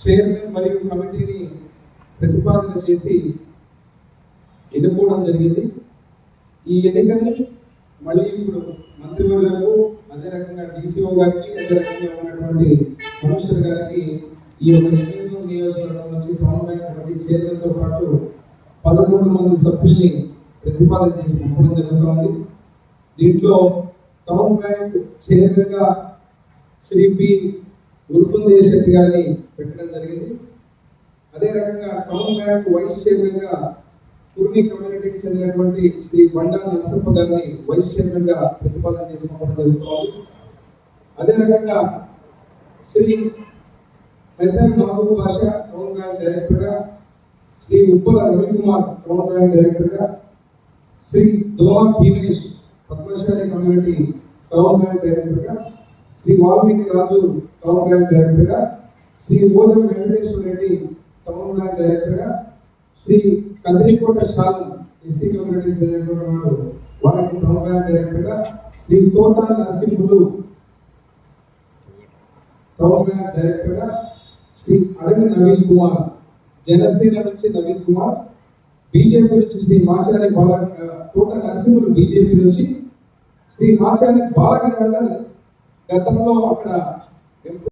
Chairman మరియు కమిటీని ప్రతిపాదన చేసి ఎన్నుకోవడం జరిగింది. ఈ ఎన్నికని మళ్ళీ ఇప్పుడు మంత్రివర్యులకు అదే రకంగా డీసీఓ గారికి అదే రకంగా ఉన్నటువంటి కమిషనర్ గారికి ఈ యొక్క ఎన్నికలు నియోజకవర్గం నుంచి పవన్ బ్యాంక్ కమిటీ చైర్మన్తో పాటు పదమూడు మంది సభ్యుల్ని ప్రతిపాదన చేసి పంపడం జరుగుతోంది. దీంట్లో టౌన్ బ్యాంక్ చైర్మన్గా శ్రీ పి ఉరుకుందేశ్ శెట్టి గారిని పెట్టడం జరిగింది. అదే రకంగా టౌన్ బ్యాంక్ వైస్ చైర్మన్గా కమ్యూనిటీకి చెందినటువంటి శ్రీ బండా నరసప్ప గారిని వైస్ చైర్మన్గా ప్రతిపాదన చేసి జరుగుతుంది. అదే రకంగా శ్రీ మెదర్ మహబూబ్ భాష టౌన్ బ్యాంక్ డైరెక్టర్గా శ్రీ ఉప్పల రవికుమార్ టౌన్ బ్యాంక్ డైరెక్టర్గా Shri Doma Bheemesh Padmashali community town bank డైరెక్టర్గా శ్రీ వాల్మీకి రాజు టౌన్ బ్యాంక్ డైరెక్టర్గా శ్రీ ఓజం వెంకటేశ్వర రెడ్డి టౌన్ బ్యాంక్ డైరెక్టర్గా శ్రీ కదిరికోట శాలం ఎస్సీ కమ్యూనిటీకి చెందినటువంటి వారు వాళ్ళకి టౌన్ బ్యాంక్ డైరెక్టర్గా శ్రీ తోట నరసింహులు టౌన్ బ్యాంక్ డైరెక్టర్గా శ్రీ అడవి నవీన్ కుమార్ జనసేన నుంచి నవీన్ కుమార్ బీజేపీ నుంచి శ్రీ మాచారి బాల తోట నరసింహులు బీజేపీ నుంచి శ్రీ మాచారి బాలగంగాధర్ గతంలో అక్కడ